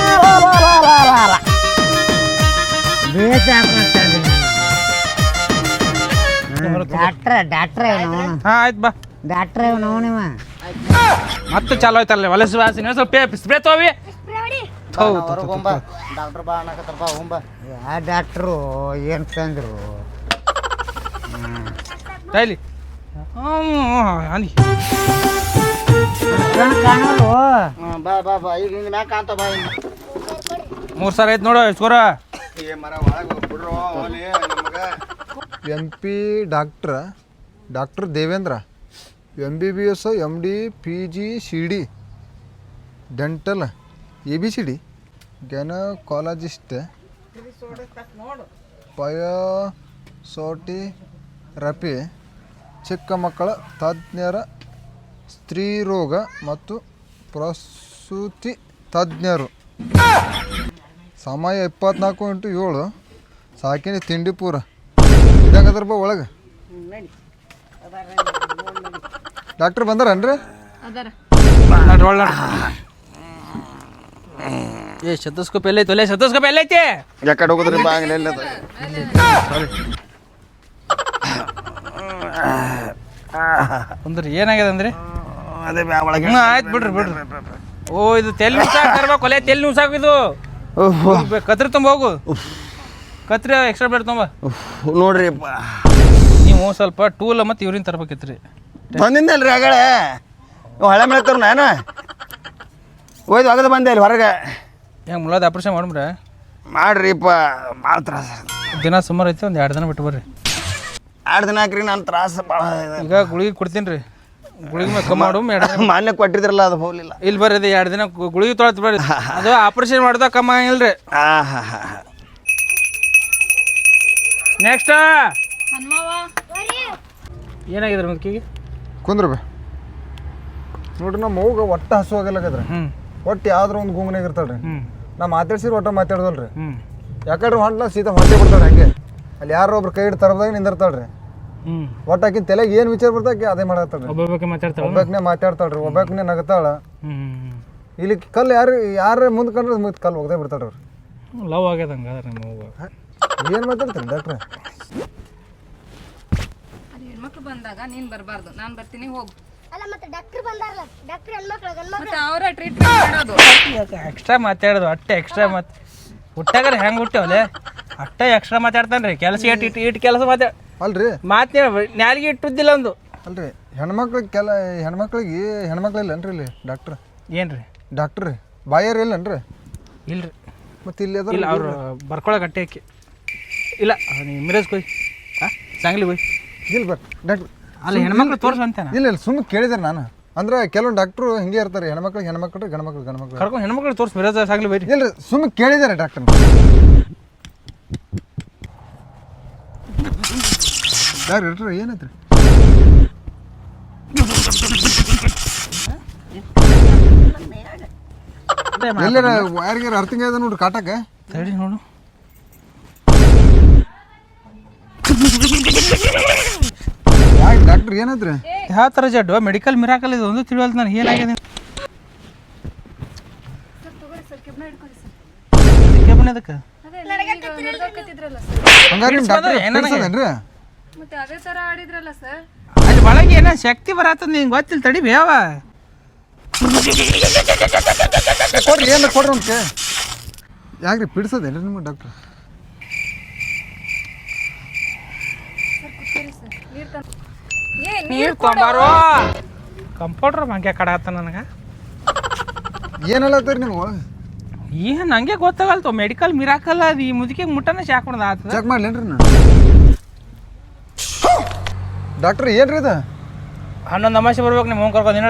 ಬೇಸ ಡಾಕ್ಟ್ರ ಡಾಕ್ಟ್ರ ಇವನು ಹಾ ಆಯ್ತು ಬಾ. ಡಾಕ್ಟ್ರ ಇವನು ಇವ. ಮತ್ತೆ ಚಾಲು ಆಯ್ತಲ್ಲ ಹೊಲಸು ವಾಸನೆ ಸ್ವಲ್ಪ ಸ್ಪ್ರೇ ತೋವಿ ಡಾಕ್ಟರ್ ಬಾ ಡಾಕ್ಟ್ರು ಏನು ತಂದ್ರು? ತೈಲಿ ಅಂದಿ ಕಣ್ ಕಾಣೋರು. ಹಾ, ಬಾ ಬಾ ಬಾ. ಈಗ ಹಿಂಗೆ ಬಾ ಮೂರು ಸಾವಿರ ಐತೆ ನೋಡು ಸ್ಕೋರ. ಎಂ ಪಿ ಡಾಕ್ಟ್ರ, doctor Devendra M B B S M D P G C D dental A B C D gynaecologist physiotherapy ಚಿಕ್ಕ ಮಕ್ಕಳ ತಜ್ಞರ ಸ್ತ್ರೀರೋಗ ಮತ್ತು ಪ್ರಸೂತಿ ತಜ್ಞರು. ಸಮಯ ಇಪ್ಪತ್ನಾಲ್ಕು ಇಂಟು ಏಳು. ಸಾಕಿನಿ ತಿಂಡಿ ಪೂರ. ಇದಂಗದ್ರ ಬಾ ಒಳಗೆ. ಡಾಕ್ಟರ್ ಬಂದಾರನ್ರಿ? ಏ ಶತಸ್ಕೋಪ್ ಎಲ್ಲೈತೆ? ಒಲೆ ಶತಸ್ಕೋಪ್ ಎಲ್ಲೈತೆ? ಯಾಕಡೆ ಹೋಗೋದ್ರಿ ಬಾ ಹಂಗೆ ಎಲ್ಲ ಅಂದ್ರೆ ಏನಾಗ್ಯದ ಅಂದ್ರೆ? ಅದೇ ಒಳಗೆ. ಆಯ್ತು ಬಿಡ್ರಿ ಬಿಡ್ರಿ. ಓ ಇದು ತೆಲ್ ನುಸಾಕ್ ತರ್ಬೇಕು ಒಲೆ ತೆಲ್ ನುಸಾಕ್ ಇದು. ಕತ್ರಿ ತುಂಬ ಹೋಗು. ಕತ್ರಿ ಎಕ್ಸ್ಟ್ರಾ ಬ್ಲೇಡ್ ತುಂಬ. ನೋಡ್ರಿ. ನೀವು ಸ್ವಲ್ಪ ಟೂಲ್ ಮತ್ತು ಇವ್ರಿಂದ ತರ್ಬೇಕಿತ್ರಿ. ಬಂದಿದ್ದಲ್ರಿ ಆಗಳೇ ಹಳೆ ಮಳೆ ತರು ನಾನು ಒಯ್ದು ಒಗದು ಬಂದೆ ಇಲ್ಲಿ ಹೊರಗೆ. ಹೆಂಗೆ ಮುಳ್ಳದ ಆಪ್ರೇಷನ್ ಮಾಡ್ಬಿಡ್ರೆ ಮಾಡ್ರಿಪ್ಪ ಭಾಳ ತ್ರಾಸ. ದಿನ ಸುಮಾರು ಐತಿ ಒಂದು ಎರಡು ದಿನ ಬಿಟ್ಟು ಬರ್ರಿ. ಎರಡು ದಿನ ಹಾಕ್ರಿ ನಾನು ತ್ರಾಸ ಭಾಳ ಈಗ ಗುಳಿಗೆ ಕೊಡ್ತೀನಿ ರೀ ಗುಳಿಗೆ ಮೇಲೆ ಕಮ್ಮಿ ಮಾಡು [LAUGHS] ಮಾನ್ಯ ಕೊಟ್ಟಿದ್ರಲ್ಲ ಅದು ಹೋಗ್ಲಿಲ್ಲ. ಇಲ್ಲಿ ಬರ್ರಿ ಇದು ಎರಡು ದಿನ ಗು- ಗುಳಿಗೆ ತೊಳತ್ ಬರ್ರಿ. ಅದು ಆಪರೇಷನ್ ಮಾಡ್ದಾಗ ಕಮ್ಮ ಆಗಿಲ್ಲ ರೀ ಆ ಹಾ ಹಾ. ಹಾ ನೆಕ್ಸ್ಟ್ ಏನಾಗಿದ್ರ ಮಕ್ಕಿಗೆ ಮುದುಕಿಗೆ ಕುಂದ್ರ ಬೇ ನೋಡ್ರಿ ನಮ್ಮ ಮೌಗ ಒಟ್ಟ ಹಸು ಹ್ಞೂ ಒಟ್ಟು ಯಾವ್ದ್ರ ಒಂದು ಗುಂಗ್ನಾಗ ಇರ್ತಾಳ್ರಿ. ಹ್ಞೂ ನಾ ಮಾತಾಡ್ಸಿರಿ ಒಟ್ಟ ಮಾತಾಡ್ದಲ್ರಿ. ಹ್ಞೂ ಯಾಕಂದ್ರೆ ಹೊಂಟ್ಲ ಸೀದಾ ಹೊಂಟೆ ಬಿಡ್ತಾಳೆ ಹಂಗೆ. ಅಲ್ಲಿ ಯಾರೋ ಒಬ್ರು ಕೈ ಹಿಡಿದು ತರದಾಗ ನಿಂದಿರ್ತಾಳ್ರಿ. ಒಟ್ಟು ಆಕಿನ ತಲೆಗೆ ಏನು ವಿಚಾರ ಬರ್ತಾಕಿ ಅದೇ ಒಬ್ಬೊಬ್ಬಕ್ಕೆ ಮಾತಾಡ್ತಾವ ಒಬ್ಬಾಕ್ನೆ ಮಾತಾಡ್ತಾಳ್ರಿ ಒಬ್ಬಾಕ್ನೆ ನಗತಾಳ. ಹ್ಞೂ ಇಲ್ಲಿ ಕಲ್ಲು ಯಾರು ಯಾರು ಮುಂದೆ ಕಂಡ್ರೆ ಮುಂದೆ ಕಲ್ಲು ಹೋಗದೆ ಬಿಡ್ತಾಳ್ರಿ ಅವ್ರು. ಲವ್ ಆಗ್ಯದ ಹಂಗಾದ್ರೆ ನಿಮ್ಮ ಅವ್ವ. ಏನು ಮಾತಾಡ್ತಾರೆ ಡಾಕ್ಟ್ರೆ? ಹೆಣ್ಮಕ್ಳು ಬಂದಾಗ ನೀನ್ ಬರಬಾರ್ದು ನಾನು ಬರ್ತೀನಿ ಹೋಗು. ಅಲ್ಲ ಮತ್ತೆ ಡಾಕ್ಟರ್ ಬಂದಾರಲ್ಲ ಡಾಕ್ಟರ್ ಹೆಣ್ಮಕ್ಳು ಗಂಡ್ಮಕ್ಳು. ಮತ್ತೆ ಅವರ ಟ್ರೀಟ್ಮೆಂಟ್ ಮಾಡೋದು. ಎಕ್ಸ್ಟ್ರಾ ಮಾತಾಡೋದು ಅಟ್ಟೆ ಎಕ್ಸ್ಟ್ರಾ ಮಾತು ಹುಟ್ಟಾಗರ ಹೆಂಗೆ ಹುಟ್ಟೇವಲೆ ಅಟ್ಟೆ ಎಕ್ಸ್ಟ್ರಾ ಮಾತಾಡ್ತಾನೆ ರೀ ಕೆಲಸ ಇಟ್ ಇಟ್ಟು ಇಟ್ಟು ಕೆಲಸ ಮಾತಾಡ ಅಲ್ರಿ? ಮಾತು ನ್ಯಾಲಿಗೆ ಇಟ್ಟುದಿಲ್ಲ ಒಂದು. ಅಲ್ರಿ ಹೆಣ್ಮಕ್ಳಿಗೆ ಕೆಲ ಹೆಣ್ಮಕ್ಳಿಗೆ ಹೆಣ್ಮಕ್ಳು ಇಲ್ಲನ್ರಿ ಇಲ್ಲಿ? ಡಾಕ್ಟ್ರ್ ಏನು ರೀ ಡಾಕ್ಟ್ರ್ ಬಾಯರ್ ಇಲ್ಲನ್ರಿ? ಇಲ್ರಿ. ಮತ್ತೆ ಇಲ್ಲಿ ಅದ ಇಲ್ಲ ಅವ್ರು ಬರ್ಕೊಳಕ್ಕೆ ಅಟ್ಟೆ ಹಾಕಿ ಇಲ್ಲ ನೀವು ಮಿರಜ್ ಕೊಯ್. ಹಾಂ ಸಾಂಗ್ಲಿ ಕೊಯ್. ಇಲ್ಲ ಬರ್ ಡಾಕ್ಟ್ರ್ ಅಲ್ಲ ಹೆಣ್ಮಕ್ಳು ತೋರ್ಸು ಅಂತ ಇಲ್ಲ ಇಲ್ಲ ಸುಮ್ಮನೆ ಕೇಳಿದೆ ನಾನು. ಅಂದ್ರೆ ಕೆಲವೊಂದು ಡಾಕ್ಟ್ರು ಹಿಂಗೆ ಇರ್ತಾರೆ ಹೆಣ್ಮಕ್ಳು ಹೆಣ್ಮಕ್ಳು ಗಂಡ್ಮಕ್ಳು ಗಂಡ್ಮಕ್ಳು. ಕರ್ಕೊಂಡು ಹೆಣ್ಮಕ್ಳು ತೋರ್ಸು ಮಿರಜ್ ಸಾಂಗ್ಲಿ ಬೈರಿ. ಇಲ್ಲ ಸುಮ್ಮನೆ ಕೇಳಿದ್ದಾರೆ ಡಾಕ್ಟರ್ ಡಾಕ್ಟ್ರ್ ಏನೈತ್ರಿ ಎಲ್ಲರ ಯಾರಿಗಾರ ಅರ್ಥಿಂಗ್ ಅದ ನೋಡ್ರಿ ಕಾಟಕ್ಕೆ ತಡಿ ನೋಡು. ಯಾಕೆ ಡಾಕ್ಟ್ರ್ ಏನೈತ್ರಿ ಯಾವ ಥರ ಜಡ್ಡು? ಮೆಡಿಕಲ್ ಮಿರಾಕಲ್ ಇದು ಒಂದು ತಿಳಿವಲ್ತು ನಾನು ಏನಾಗಿದೆ? ಕೆಬ್ಬಣ ಅದಕ್ಕೆ ಹಂಗಾರೆ ಡಾಕ್ಟರ್ ಮತ್ತೆ ಅದೇ ತರ ಆಡಿದ್ರಲ್ಲ ಸರ್? ಅಲ್ಲಿ ಒಳಗೆ ಏನೋ ಶಕ್ತಿ ಬರತ್ತದ ನಿಂಗೆ ಗೊತ್ತಿಲ್ಲ ತಡಿ ಬೇವ ಕೊಡ್ರಿ ಏನು ಕೊಡ್ರಿ ಅಂತ ಯಾಕ್ರಿ ಬಿಡಿಸೋದೇನ್ರಿ ನಿಮ್ಮ ಡಾಕ್ಟ್ರ್? ಏ ನೀರು ತೊಂಬಾರೋ ಕಂಪೌಂಡ್ರ್ ಮಂಗೆ ಕಡಾತ ನನಗೆ. ನನಗೆ ಏನಲ್ಲತ್ತೀರಿ ನೀವು? ಏನು ನಂಗೆ ಗೊತ್ತಾಗಲ್ತು ಮೆಡಿಕಲ್ ಮಿರಾಕಲ್ ಅದು ಈ ಮುದುಕಿಗೆ ಮುಟ್ಟನ ಶಾಕ್ ಹೊಡೆದ ಆತದ. ಚೆಕ್ ಮಾಡ್ಲೇನ್ರಿ ನಾನು. ಡಾಕ್ಟ್ರ್ ಏನ್ರಿ ಇದು? ಹನ್ನೊಂದು ಅಮಾಸೆ ಬರ್ಬೇಕು ನಿಮ್ಮ ಹೋಗಿ ಕರ್ಕೊಂಡು ಏನು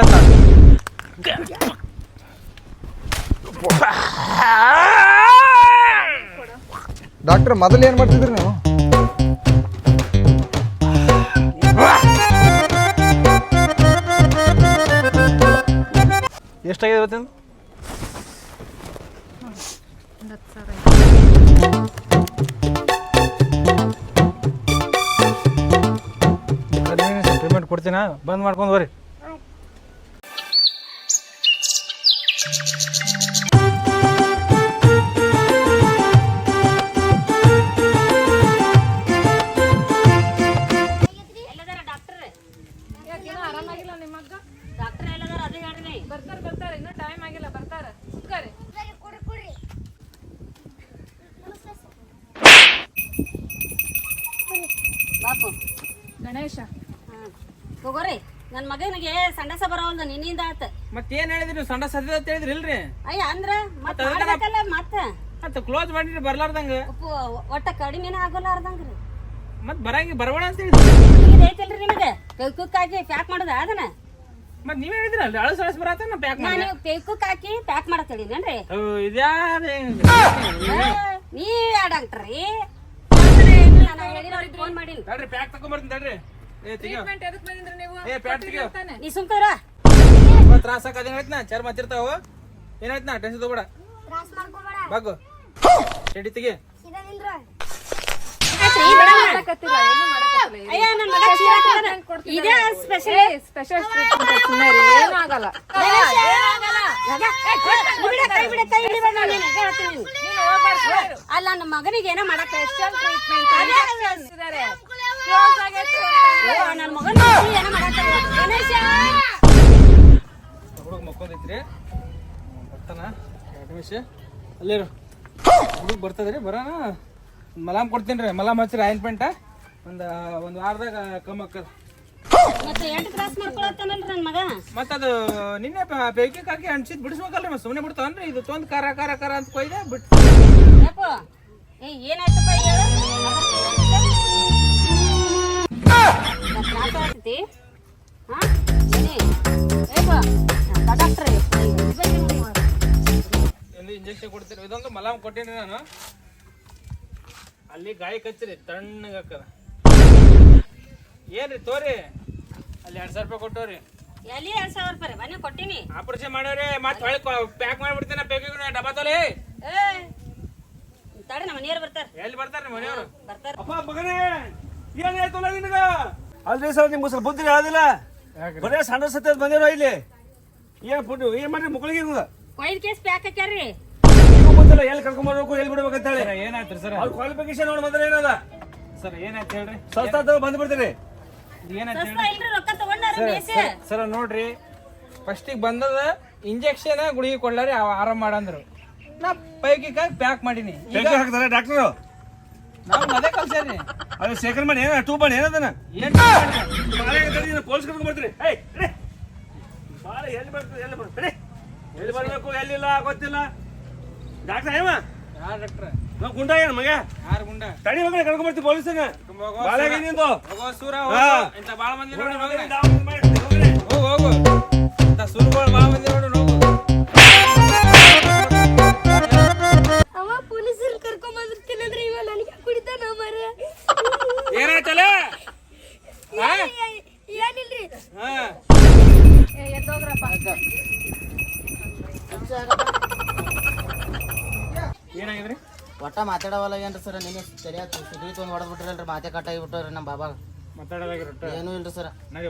ಡಾಕ್ಟ್ರ್ ಮೊದಲು ಏನು ಮಾಡ್ತಿದ್ರಿ ನೀವು? ಎಷ್ಟಾಗಿದೆ ಇವತ್ತಿನ ಕೊಡ್ತೀನ? ಬಂದ್ ಮಾಡ್ಕೊಂಡು ಬರ್ರಿ ಎಲ್ಲದಾರ ಡಾಕ್ಟರ್? ಎಲ್ಲದಾರ ಅದೇ ಹೇಳ್ರಿ ಬರ್ತಾರ ಬರ್ತಾರ ಇನ್ನೂ ಟೈಮ್ ಆಗಿಲ್ಲ ಬರ್ತಾರ ಕುತ್ಕರಿ ಕೊಡ್ರಿ ಕೊಡ್ರಿ ನಮಸ್ತೆ ಸರ್ ಬಾಪು ಗಣೇಶ ಹಾಂ ತಗೋರಿ ನನ್ನ ಮಗನಿಗೆ ಸಂಡಸ ಬರೋಲ್ದು ನಿನ್ನಿಂದ ಆತ. ಮತ್ತೇನು ಹೇಳಿದ್ರಿ ಸಂಡಸ ಸದ್ಯದ ಅಂತ ಹೇಳಿದ್ರಿ ಇಲ್ರಿ ಅಯ್ಯ ಅಂದ್ರ ಮತ್ತೆ ಅದನ್ನ- ಮಾಡ್ಬೇಕಲ್ಲ ಮತ್ತೆ. ಮತ್ತೆ ಕ್ಲೋಸ್ ಮಾಡಿರಿ ಬರ್ಲಾರ್ದಂಗ. ಉಪ್ಪು ಒಟ್ಟ ಕಡಿಮೆನೇ ಆಗೋಲಾರ್ದಂಗ್ರಿ ಮತ್ ಮತ್ತೆ ಬರಂಗಿ ಬರಬೇಡ ಅಂತ ಹೇಳಿದ್ರಿ. ಇದು ಐತಲ್ರಿ ನಿಮಗೆ? ಕುಕ್ ಹಾಕಿ ಪ್ಯಾಕ್ ಮಾಡೋದ ಅದನ್ನ? ಮತ್ತೆ ನೀವೇ ಹೇಳಿದ್ರಲ್ಲ ಅಳಸ್ ಅಳಸ್ ಬರತ್ತ ನಾ ಪ್ಯಾಕ್ ಮಾಡಿ ನಾನು ಕುಕ್ ಹಾಕಿ ಪ್ಯಾಕ್ ಮಾಡಕ್ ಹೇಳಿದೇನ್ರಿ ಇದ್ಯಾದ ನೀ ಯಾ ಡಾಕ್ಟ್ರಿ ಫೋನ್ ಮಾಡೀನಿ. ತಡ್ರಿ ಪ್ಯಾಕ್ ತಗೊಂಬರ್ತೀನಿ ತಡ್ರಿ. ಟ್ರೀಟ್ಮೆಂಟ್ ಎದಕ್ ಬಂದಿದ್ರಿ ನೀವು? ಏ ತೆಗಿಯೋ ನೀ ಸುಮ್ಕರ ತ್ರಾಸ ಚರ್ಮ ಹತ್ತಿರ್ತಾವ ಏನಾಯ್ತು ನಾ ಟೆನ್ಷನ್ ತಗೋಬೇಡ. ತ್ರಾಸ್ ಮಾಡ್ಕೋಬೇಡ. ಚಡಿ ತೆಗಿ. ಸೀದಾ ನಿಂದ್ರ ಮಾಡಕತ್ತಿಲ್ಲ ಏನು ಮಾಡಕತ್ತಿಲ್ಲ ಅಯ್ಯ ನನ್ನ ಮಗ ಚೀರಾಕತ್ತಾನ. ಇದೇ ಸ್ಪೆಷಲ್ ಸ್ಪೆಷಲ್ ಟ್ರೀಟ್ಮೆಂಟ್ ಸುಮ್ಮನೆ ಏನೂ ಆಗಲ್ಲ ಅಲ್ಲ ನಮ್ಮ ಮಗನಿಗೆ ಏನೋ ಮಾಡಕ್ ಸ್ಪೆಷಲ್ ಟ್ರೀಟ್ಮೆಂಟ್ ಹುಡುಗ ಮಕ್ಕೊಂದೈತ್ರಿ. ಬರ್ತಾನ? ಎರಡು ನಿಮಿಷ ಅಲ್ಲಿರು ಹುಡುಗ ಬರ್ತದ್ರಿ ಬರೋಣ. ಮಲಾಮ್ ಕೊಡ್ತೀನಿ ರೀ ಮಲಾಮ್ ಹಚ್ಚಿರಿ ಪೆಂಟ ಒಂದು ಒಂದು ವಾರದಾಗ ಕಮ್ಮಿ ಅಕ್ಕ ಮತ್ತೆ ಎಂಟು ಕ್ರಾಸ್ ಮಾಡ್ಕೊಳತ್ತಾನಲ್ರಿ ನನ್ನ ಮಗ? ಮತ್ತೆ ಅದು ನಿನ್ನೆ ಬೇಕಿ ಕಾಕಿ ಅನ್ಸಿದ್ ಬಿಡಿಸ್ಬೇಕಲ್ರಿ ಮತ್ತೆ ಸುಮ್ಮನೆ ಬಿಡ್ತಾವನ್ರಿ ಇದು ತೊಂದ್ ಕಾರ ಕಾರ ಕಾರ ಅಂತ ಕೊಯ್ದೆ ಬಿಟ್ಟು ಯಪ್ಪ ಏ ಏನಾಯ್ತಪ್ಪ ಇಂಜೆಕ್ಷನ್ ಕೊಡ್ತೀರಿ? ಇದೊಂದು ಮಲಾಮ್ ಕೊಟ್ಟೀನಿ ನಾನು. ಅಲ್ಲಿ ಗಾಯಿ ಕಚ್ಚಿರಿ ತಣ್ಣಗಾಕದ ಏನ್ರಿ ತೋರಿ? ಅಲ್ಲಿ ಎರಡು ಸಾವಿರ ರೂಪಾಯಿ ಕೊಟ್ಟವ್ರಿ. ಎಲ್ಲಿ ಎರಡ್ ಸಾವಿರ ರೂಪಾಯಿ ಮನೆ ಕೊಟ್ಟಿನಿ. ಆಪರೇಷನ್ ಮಾಡೋರಿ ಮತ್ತೆ ಹೊಳ್ಳಿ ಪ್ಯಾಕ್ ಮಾಡಿಬಿಡ್ತೀನಿ ಬೇಕಿಗೆ ಡಬ್ಬಾ ತೋಲಿ. ತಡಿ ನಮ್ಮ ಮನೆಯವ್ರು ಬರ್ತಾರೆ. ಎಲ್ಲಿ ಬರ್ತಾರೆ ಮನೆಯವರು? ಬರ್ತಾರೆ. ಅಪ್ಪ ಮಗನೇ ಏನ್ ಹೇಳ್ತಲ್ಲ ನಿನಗ? ಅಲ್ರಿ ಸರ್ ನಿಮ್ಗೆ ಸ್ವಲ್ಪ ಬುದ್ಧಿ ಯಾವ್ದಿಲ್ಲ ಬರೇ ಸಣ್ಣ ಸತ್ಯ ಬಂದಿರೋ ಇಲ್ಲಿ. ಏನ್ ಪುಟ್ಟು ಏನ್ ಮಾಡ್ರಿ ಮಕ್ಕಳಿಗೆ ಕೊಯ್ದು ಕೇಸ್ ಪ್ಯಾಕ್ ಹಾಕ್ಯಾರ್ರಿ. ಗೊತ್ತಿಲ್ಲ ಎಲ್ಲಿ ಕರ್ಕೊಂಡ್ ಬರ್ಬೇಕು ಎಲ್ಲಿ ಬಿಡ್ಬೇಕಂತ ಹೇಳಿ. ಏನಾಯ್ತು ಸರ್? ಅವ್ರ ಕ್ವಾಲಿಫಿಕೇಶನ್ ನೋಡಿ ಬಂದ್ರೆ ಏನದ? ಸರ್ ಏನಾಯ್ತು ಹೇಳ್ರಿ? ಸ್ವಲ್ಪ ಬಂದ್ಬಿಡ್ತೀರಿ ಏನಾಯ್ತು ಸಸ್ತ ಇಲ್ರಿ ರೊಕ್ಕ ತಗೊಂಡಾರ ಬೇಸಿ ಸರ್ ನೋಡ್ರಿ ಫಸ್ಟಿಗೆ ಬಂದದ ಇಂಜೆಕ್ಷನ್ ಗುಳಿಗೆ ಕೊಡ್ಲಾರಿ ಅವ ಆರಾಮ್ ಮಾಡಂದ್ರು. ನಾ ಪೈಕಿ ಪ್ಯಾಕ್ ಮಾಡೀನಿ. ಡಾಕ್ಟರ್? ನಾವು ಅದೇ ಅದು ಶೇಖರ್ ಮಾಡಿ ಏನ ಟೂ ಮಾಡಿ ಏನದನ? ಏನ್ ಪೊಲೀಸ್ ಕರ್ಕೊಂಡ್ ಬರ್ತೀರಿ. ಬಾಳ ಎಲ್ಲಿ ಬರ್ತದೆ ಎಲ್ಲಿ ಬರ್ತದೆ. ಎಲ್ಲಿ ಬರ್ಬೇಕು ಎಲ್ಲಿಲ್ಲ ಗೊತ್ತಿಲ್ಲ. ಡಾಕ್ಟರ್ ಏಮ ಯಾರು ಡಾಕ್ಟ್ರ? ನಾವು ಗುಂಡ ಏನ್ ಮಗ ಯಾರು ಗುಂಡ? ತಡಿ ಮಗನ ಪೊಲೀಸಂಗ. ನಿಂದು. ಸೂರ ಹಾ. ಇಂಥ ಭಾಳ ಮಂದಿ ನೋಡಿ. ಬಾಳ. ಹೋಗು ಹೋಗು. ಇಂಥ ಸುರುಗಳು ಭಾಳ ಮಂದಿ ನೋಡು ಮರ ಏನಾಯ್ತಲ್ಲ ಏನಿಲ್ರಿ? ಹಾ. ಏನಾಗಿದ್ರಿ ಒಟ್ಟ ಮಾತಾಡವಲ್ಲ ಏನ್ರಿ ಸರ್? ನಿನ್ನೆ ಸರಿಯಾಗಿ ಸಿಡಿ ತೊಗೊಂಡು ಹೊಡೆದ್ ಬಿಟ್ರಲ್ರಿ ಮಾತೆ ಕಟ್ಟಾಗಿ ಬಿಟ್ಟವ್ರಿ ನಮ್ಮ ಬಾಬಾಗ. ಮಾತಾಡೋದಾಗಿರಟ್ಟ ಏನೂ ಇಲ್ರಿ ಸರ್. ನಡಿ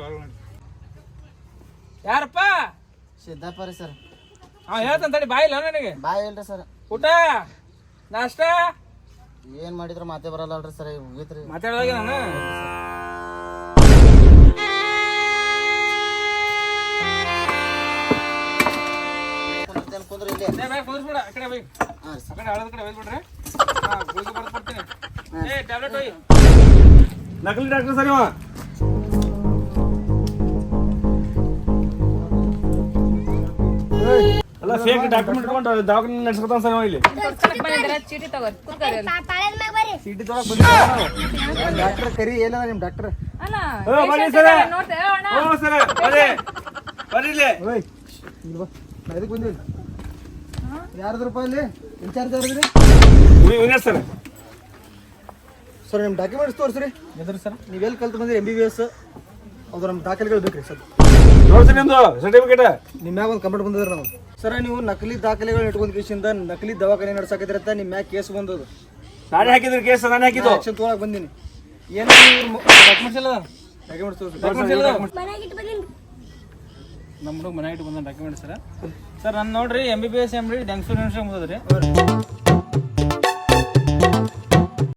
ಯಾರಪ್ಪ? ಸಿದ್ದಪ್ಪ ರೀ ಸರ್. ಅವ ಹೇಳ್ತಾನೆ ತಡಿ ಬಾಯಿಲ್ಲ ನನಗೆ? ಬಾಯ್ ಇಲ್ರಿ ಸರ್. ಊಟ? ನಾಷ್ಟ? ಏನ್ ಮಾಡಿದ್ರು ಮಾತೆ ಬರಲ್ಲಲ್ರಿ ಸರ್ ಮುಗೀತ್ರಿ. ಮಾತಾಡೋದಾಗ ನಾನು ಕುಂದ್ರತೇನ್ ಕುಂದ್ರಿ ಇಲ್ಲಿ. ಏ ಬ್ಯಾಗ್ ಕುಂದ್ರಿಸ್ಬಿಡ ಆ ಕಡೆ ಬೈ ಹಾಂ ಆ ಕಡೆ ಹಳದ ಕಡೆ ಒಯ್ದ್ಬಿಡ್ರೆ ಹಾ ಗುಳಿಗೆ ಬರ್ದು ಕೊಡ್ತೀನಿ. ಏ ಟ್ಯಾಬ್ಲೆಟ್ ಒಯ್ ನಕಲಿ ಡಾಕ್ಟರ್ ಸರ್ ಇವ. ಅಲ್ಲ ಫೇಕ್ ಡಾಕ್ಯುಮೆಂಟ್ ಇಟ್ಕೊಂಡು ದವಾಖಾನೆ ನಡೆಸ್ಕೊತಾನ ಸರ್ ಇಲ್ಲಿ. ಚೀಟಿ ತಗೋರಿ ಕೂತ್ಕರಿ ಮ್ಯಾಗ ಬರ್ರಿ. ಚೀಟಿ ತೊಗೊಳಕ್ ಡಾಕ್ಟರ್ ಕರಿ ಏನದ ನಿಮ್ಮ ಡಾಕ್ಟರ್? ಅಲ್ಲ ಓ, ಬನ್ನಿ ಸರ್. ನೋಡ್ತೇ ಅಣ್ಣ. ಓ ಸರ್ ಬರ್ರಿ ಬರ್ರಿ ಇಲ್ಲಿ. ಓಯ್ ಇಲ್ಲಿ ಬಾ. ನಾ ಇದಕ್ಕೆ ಬಂದಿಲ್ಲ ಯಾರದ್ರಪ್ಪ ಇಲ್ಲಿ ಇನ್ಚಾರ್ಜ್ ಯಾರದ್ರಿ ವಿನರ್ ಸರ್. ಸರ್ ನಿಮ್ಮ ಡಾಕ್ಯುಮೆಂಟ್ಸ್ ತೋರಿಸ್ರಿ. ಎದುರು ಸರ್. ನೀವೆಲ್ಲಿ ಕಲ್ತು ಬಂದ್ರಿ? ಎಂ ಬಿ ಬಿ ಎಸ್ ಅದು ನಮ್ಮ ದಾಖಲೆಗಳು ಬೇಕ್ರಿ ಸರ್ ನೋಡ್ರಿ ನಿಮ್ದು ಸರ್ಟಿಫಿಕೇಟ್ ನಿಮ್ಮ ಮ್ಯಾಗ ಒಂದು ಕಂಪ್ಲೇಂಟ್ ಬಂದಿದ್ರಿ ನಾವು ಸರ್ ನೀವು ನಕಲಿ ದಾಖಲೆಗಳನ್ನ ಇಟ್ಕೊಂಡ್ ಕೇಸಿಂದ ನಕಲಿ ದವಾಖಾನೆ ನಡ್ಸಾಕಿದ್ರಿ ಅಂತ ನಿಮ್ಮ ಮ್ಯಾಗ ಕೇಸ್ ಬಂದದು. ನಾನೇ ಹಾಕಿದ್ರು ಕೇಸ್ ನಾನೇ ಹಾಕಿದ್ದು. ಆಕ್ಷನ್ ತೊಗೊಳಕ್ ಬಂದೀನಿ. ಏನು ಡಾಕ್ಯುಮೆಂಟ್ಸ್ ಇಲ್ಲ ಡಾಕ್ಯುಮೆಂಟ್ಸ್ ಡಾಕ್ಯುಮೆಂಟ್ಸ್ ಇಲ್ಲ ನಮ್ಮ ಹುಡುಗ ಮನೆ ಇಟ್ಟು ಬಂದ ಡಾಕ್ಯುಮೆಂಟ್ ಸರ್. ಸರ್ ನಾನು ನೋಡ್ರಿ M B B S M D ಮುಗಿದ್ರಿ